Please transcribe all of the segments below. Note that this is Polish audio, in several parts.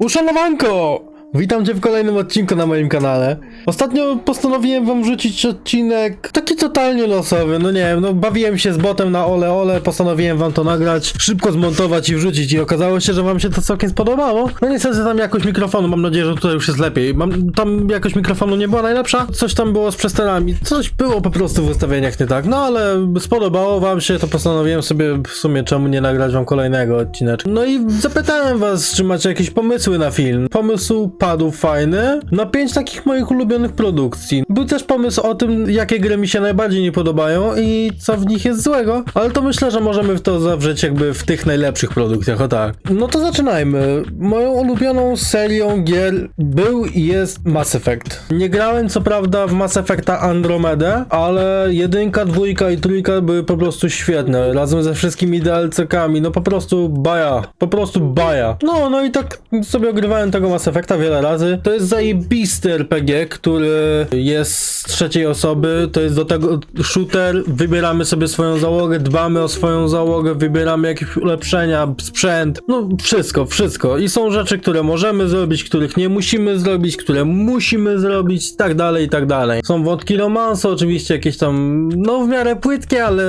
Un solo manco! Witam Cię w kolejnym odcinku na moim kanale. Ostatnio postanowiłem Wam wrzucić odcinek taki totalnie losowy, no nie wiem, no bawiłem się z botem na ole ole, postanowiłem Wam to nagrać, szybko zmontować i wrzucić i okazało się, że Wam się to całkiem spodobało. No niestety tam jakość mikrofonu, mam nadzieję, że tutaj już jest lepiej. Mam, tam jakość mikrofonu nie była najlepsza, coś tam było z przesterami, coś było po prostu w ustawieniach nie tak, no ale spodobało Wam się, to postanowiłem sobie w sumie czemu nie nagrać Wam kolejnego odcineczka. No i zapytałem Was, czy macie jakieś pomysły na film. Pomysł padł fajny na pięć takich moich ulubionych produkcji. Był też pomysł o tym, jakie gry mi się najbardziej nie podobają i co w nich jest złego, ale to myślę, że możemy w to zawrzeć jakby w tych najlepszych produkcjach, o tak. No to zaczynajmy. Moją ulubioną serią gier był i jest Mass Effect. Nie grałem co prawda w Mass Effecta Andromedę, ale jedynka, dwójka i trójka były po prostu świetne, razem ze wszystkimi DLC-kami, no po prostu baja, po prostu baja. No, no i tak sobie ogrywałem tego Mass Effecta wiele razy. To jest zajebisty RPG, który jest z trzeciej osoby, to jest do tego shooter, wybieramy sobie swoją załogę, dbamy o swoją załogę, wybieramy jakieś ulepszenia, sprzęt, no wszystko, wszystko. I są rzeczy, które możemy zrobić, których nie musimy zrobić, które musimy zrobić, tak dalej, i tak dalej. Są wątki romansu, oczywiście jakieś tam, no w miarę płytkie, ale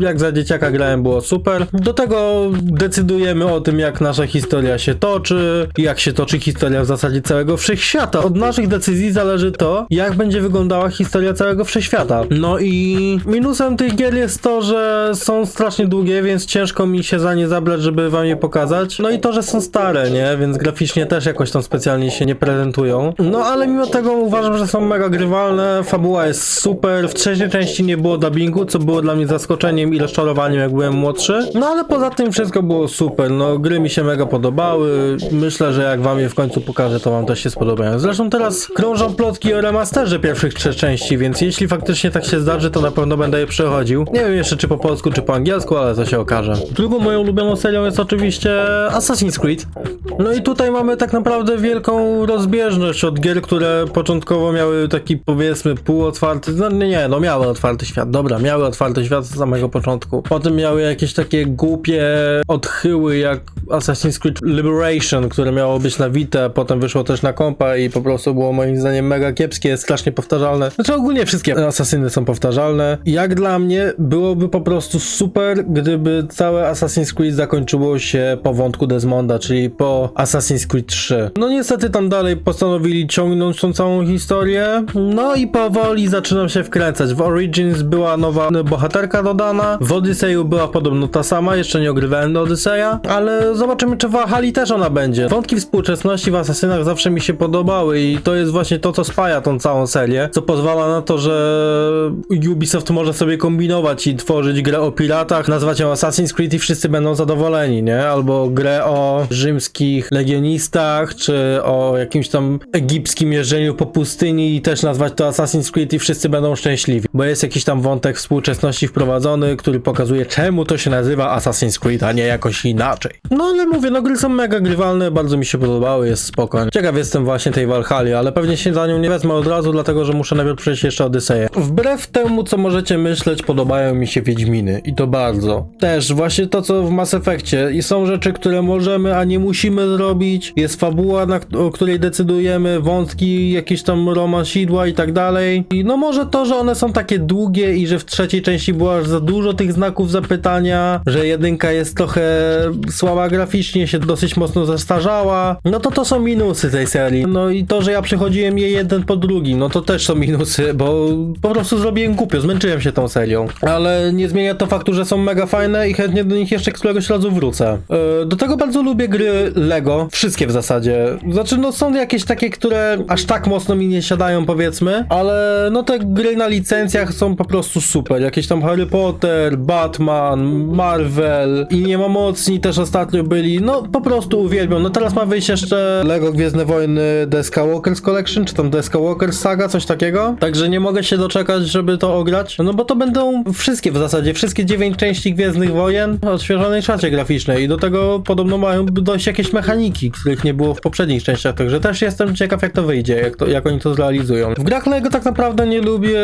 jak za dzieciaka grałem było super. Do tego decydujemy o tym, jak nasza historia się toczy, jak się toczy historia w zasadzie całego wszechświata. Od naszych decyzji zależy to, jak będzie wyglądała historia całego wszechświata. No i minusem tych gier jest to, że są strasznie długie, więc ciężko mi się za nie zabrać, żeby wam je pokazać. No i to, że są stare, nie? Więc graficznie też jakoś tam specjalnie się nie prezentują. No ale mimo tego uważam, że są mega grywalne, fabuła jest super, w trzeciej części nie było dubbingu, co było dla mnie zaskoczeniem i rozczarowaniem, jak byłem młodszy. No ale poza tym wszystko było super, no gry mi się mega podobały, myślę, że jak wam je w końcu pokażę, to wam też się spodobają. Zresztą teraz krążą plotki o remasterze pierwszych trzech części, więc jeśli faktycznie tak się zdarzy, to na pewno będę je przechodził. Nie wiem jeszcze czy po polsku, czy po angielsku, ale to się okaże. Drugą moją ulubioną serią jest oczywiście Assassin's Creed. No i tutaj mamy tak naprawdę wielką rozbieżność od gier, które początkowo miały taki powiedzmy półotwarty, no nie, nie, no miały otwarty świat, dobra, miały otwarty świat z samego początku. Potem miały jakieś takie głupie odchyły jak Assassin's Creed Liberation, które miało być na Vita, potem wyszło też na kompa i po prostu było moim zdaniem mega kiepskie, strasznie powtarzalne. Znaczy ogólnie wszystkie Assassiny są powtarzalne. Jak dla mnie byłoby po prostu super, gdyby całe Assassin's Creed zakończyło się po wątku Desmonda, czyli po Assassin's Creed 3. No niestety tam dalej postanowili ciągnąć tą całą historię, no i powoli zaczynam się wkręcać. W Origins była nowa bohaterka dodana, w Odysseyu była podobno ta sama, jeszcze nie ogrywałem do Odyseja, ale zobaczymy czy w Valhalla też ona będzie. Wątki współczesności w Asasynach zawsze mi się podobały i to jest właśnie to, co spaja tą całą serię, co pozwala na to, że Ubisoft może sobie kombinować i tworzyć grę o piratach, nazwać ją Assassin's Creed i wszyscy będą zadowoleni, nie? Albo grę o rzymskich legionistach, czy o jakimś tam egipskim jeżdżeniu po pustyni i też nazwać to Assassin's Creed i wszyscy będą szczęśliwi, bo jest jakiś tam wątek współczesności wprowadzony, który pokazuje czemu to się nazywa Assassin's Creed, a nie jakoś inaczej. No ale mówię, no gry są mega grywalne, bardzo mi się podobały, jest spokojnie. Ciekaw jestem właśnie tej Valhalla, ale pewnie się za nią nie wezmę od razu, dlatego że muszę najpierw przejść jeszcze Odyseję. Wbrew temu, co możecie myśleć, podobają mi się Wiedźminy i to bardzo. Też właśnie to, co w Mass Effectie i są rzeczy, które możemy, a nie musimy zrobić. Jest fabuła, na, o której decydujemy, wątki, jakieś tam romansidła i tak dalej. I no może to, że one są takie długie i że w trzeciej części było aż za dużo tych znaków zapytania, że jedynka jest trochę słaba graficznie, się dosyć mocno zestarzała, no to to są minusy tej serii. No i to, że ja przechodziłem je jeden po drugim, no to też są minusy, bo po prostu zrobiłem głupio, zmęczyłem się tą serią. Ale nie zmienia to faktu, że są mega fajne i chętnie do nich jeszcze któregoś razu wrócę. Yy, do tego bardzo lubię gry Lego, wszystkie w zasadzie. Znaczy, no są jakieś takie, które aż tak mocno mi nie siadają, powiedzmy, ale no te gry na licencjach są po prostu super. Jakieś tam Harry Potter, Batman, Marvel i nie ma mocni też ostatnio byli, no po prostu uwielbiam. No teraz ma wyjść jeszcze Lego Gwiezdne Wojny The Skywalker's Collection, czy tam Skywalker Saga, coś takiego. Także nie mogę się doczekać, żeby to ograć. No bo to będą wszystkie w zasadzie, wszystkie dziewięć części Gwiezdnych Wojen w odświeżonej szacie graficznej i do tego podobno mają dojść jakieś mechaniki, których nie było w poprzednich częściach, także też jestem ciekaw jak to wyjdzie, jak, to, jak oni to zrealizują. W grach Lego tak naprawdę nie lubię,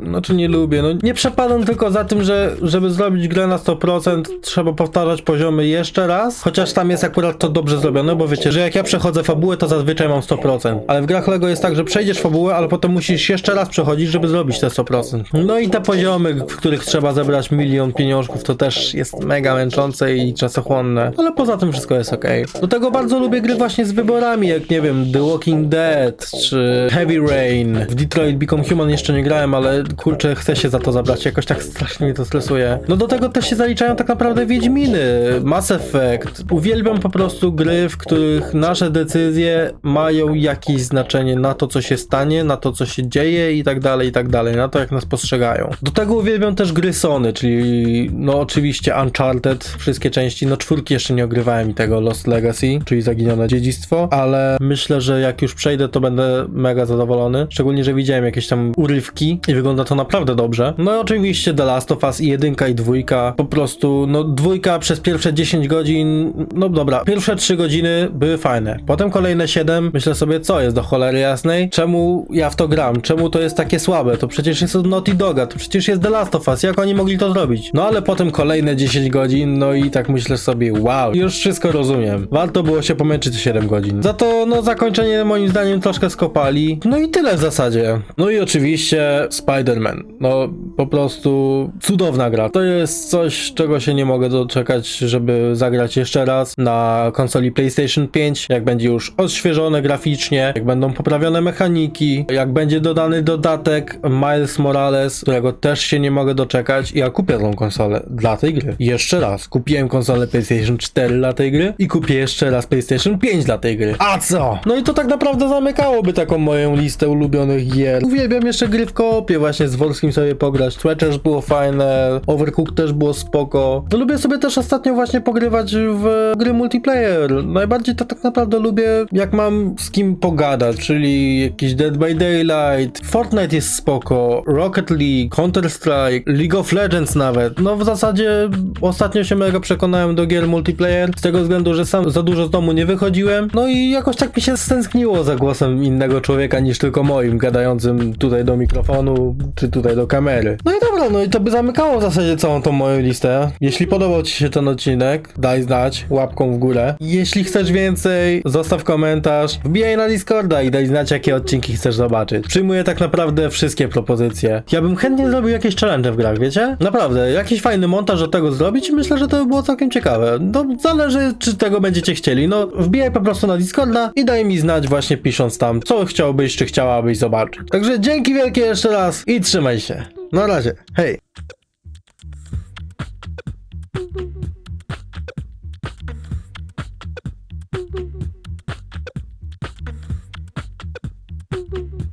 znaczy nie lubię, no nie przepadam tylko za tym, że żeby zrobić grę na 100% trzeba powtarzać poziomy jeszcze raz, chociaż tam jest akurat to dobrze zrobione, bo wiecie, że jak ja przechodzę fabułę, to zazwyczaj mam 100%, ale w grach Lego jest tak, że przejdziesz fabułę, ale potem musisz jeszcze raz przechodzić, żeby zrobić te 100%. No i te poziomy, w których trzeba zebrać milion pieniążków, to też jest mega męczące i czasochłonne, ale poza tym wszystko jest ok. Do tego bardzo lubię gry właśnie z wyborami, jak nie wiem, The Walking Dead, czy Heavy Rain. W Detroit Become Human jeszcze nie grałem, ale kurczę, chcę się za to zabrać, jakoś tak strasznie mnie to stresuje. No do tego też się zaliczają tak naprawdę Wiedźminy, Mass Effect. Uwielbiam po prostu gry, w których nasze decyzje mają jakieś znaczenie na to, co się stanie, na to, co się dzieje i tak dalej, i tak dalej, na to, jak nas postrzegają. Do tego uwielbiam też gry Sony, czyli no oczywiście Uncharted, wszystkie części, no czwórki jeszcze nie ogrywałem i tego Lost Legacy, czyli Zaginione Dziedzictwo, ale myślę, że jak już przejdę, to będę mega zadowolony, szczególnie, że widziałem jakieś tam urywki i wygląda to naprawdę dobrze. No i oczywiście The Last of Us i jedynka i dwójka, po prostu, no dwójka przez pierwsze 10 godzin, no dobra, pierwsze 3 godziny były fajne, potem kolejne 7, myślę sobie, co jest do cholery jasnej, czemu ja w to gram, czemu to jest takie słabe, to przecież jest od Naughty Doga, to przecież jest The Last of Us, jak oni mogli to zrobić? No ale potem kolejne 10 godzin, no i tak myślę sobie, wow, już wszystko rozumiem. Warto było się pomęczyć 7 godzin. Za to, no zakończenie moim zdaniem troszkę skopali, no i tyle w zasadzie. No i oczywiście Spider-Man, no po prostu cudowna gra. To jest coś, czego się nie mogę doczekać, żeby zagrać jeszcze raz na konsoli PlayStation 5, jak będzie już odświeżone graficznie, jak będą poprawione mechaniki, jak będzie dodany dodatek Miles Morales, którego też się nie mogę doczekać i ja kupię tą konsolę dla tej gry. Jeszcze raz, kupiłem konsolę PlayStation 4 dla tej gry i kupię jeszcze raz PlayStation 5 dla tej gry. A co? No i to tak naprawdę zamykałoby taką moją listę ulubionych gier. Uwielbiam jeszcze gry w koopie, właśnie z Wolskim sobie pograć. Też było fajne, Overcooked też było spoko. No lubię sobie też ostatnio właśnie pogrywać w gry multiplayer. Najbardziej to tak naprawdę lubię, jak mam z kim pogadać, czyli jakiś Dead by Daylight, Fortnite jest spoko, Rocket League, Counter-Strike, League of Legends nawet. No w zasadzie ostatnio się mega przekonałem do gier multiplayer, z tego względu, że sam za dużo z domu nie wychodziłem. No i jakoś tak mi się stęskniło za głosem innego człowieka niż tylko moim, gadającym tutaj do mikrofonu, czy tutaj do kamery. No i dobra, no i to by zamykało w zasadzie całą tą moją listę. Jeśli podobał Ci się ten odcinek, daj znać łapką w górę. Jeśli chcesz więcej, zostaw komentarz, wbijaj na Discorda i daj znać, jakie odcinki chcesz zobaczyć. Przyjmuję tak naprawdę wszystkie propozycje. Ja bym chętnie zrobił jakieś challenge w grach, wiecie? Naprawdę, jakiś fajny montaż do tego zrobić myślę, że to by było całkiem ciekawe. No, zależy, czy tego będziecie chcieli. No, wbijaj po prostu na Discorda i daj mi znać właśnie pisząc tam, co chciałbyś, czy chciałabyś zobaczyć. Także dzięki wielkie jeszcze raz i trzymaj się. Na razie, hej!